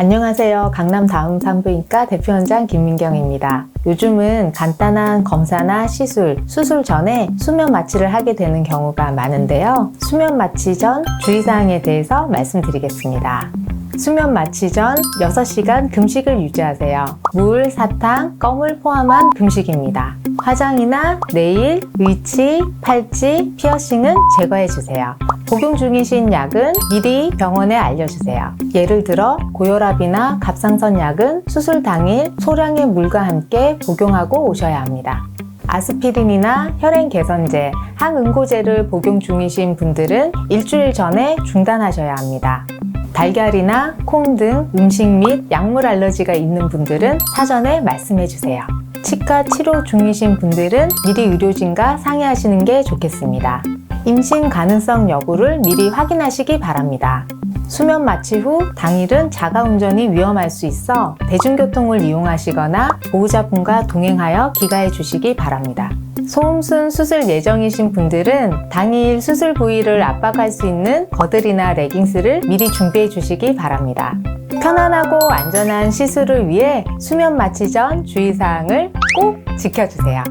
안녕하세요. 강남 다음 산부인과 대표원장 김민경입니다. 요즘은 간단한 검사나 시술, 수술 전에 수면 마취를 하게 되는 경우가 많은데요. 수면 마취 전 주의사항에 대해서 말씀드리겠습니다. 수면 마취 전 6시간 금식을 유지하세요. 물, 사탕, 껌을 포함한 금식입니다. 화장이나 네일, 위치, 팔찌, 피어싱은 제거해주세요. 복용 중이신 약은 미리 병원에 알려주세요. 예를 들어 고혈압이나 갑상선 약은 수술 당일 소량의 물과 함께 복용하고 오셔야 합니다. 아스피린이나 혈행 개선제, 항응고제를 복용 중이신 분들은 일주일 전에 중단하셔야 합니다. 달걀이나 콩 등 음식 및 약물 알러지가 있는 분들은 사전에 말씀해 주세요. 치과 치료 중이신 분들은 미리 의료진과 상의하시는 게 좋겠습니다. 임신 가능성 여부를 미리 확인하시기 바랍니다. 수면 마취 후 당일은 자가 운전이 위험할 수 있어 대중교통을 이용하시거나 보호자분과 동행하여 귀가해 주시기 바랍니다. 소음순 수술 예정이신 분들은 당일 수술 부위를 압박할 수 있는 거들이나 레깅스를 미리 준비해 주시기 바랍니다. 편안하고 안전한 시술을 위해 수면 마취 전 주의사항을 꼭 지켜주세요.